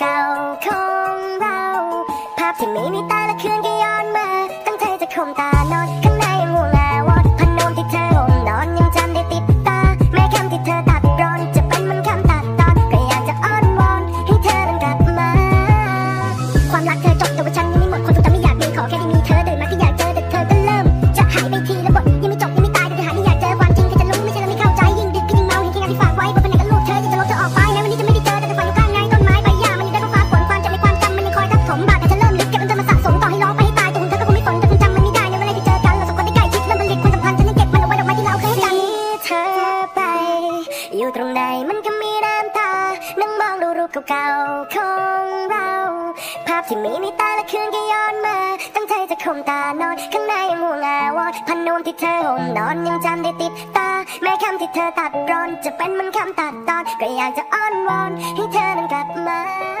เก่าๆของเรา ภาพที่มีในตาและคืน ในมันก็มีน้ำตา นั่งมองดูรูปเก่าๆของเรา ภาพที่มีในตาและคืนก็ย้อนมา ตั้งใจจะคมตานอน ข้างในห่วงอาวรพันนวมที่เธอห่มนอนยังจำได้ติดตา แม้คำที่เธอตัดรอน จะเป็นมันคำตัดตอน ก็อยากจะอ้อนวอนให้เธอนั้นกลับมา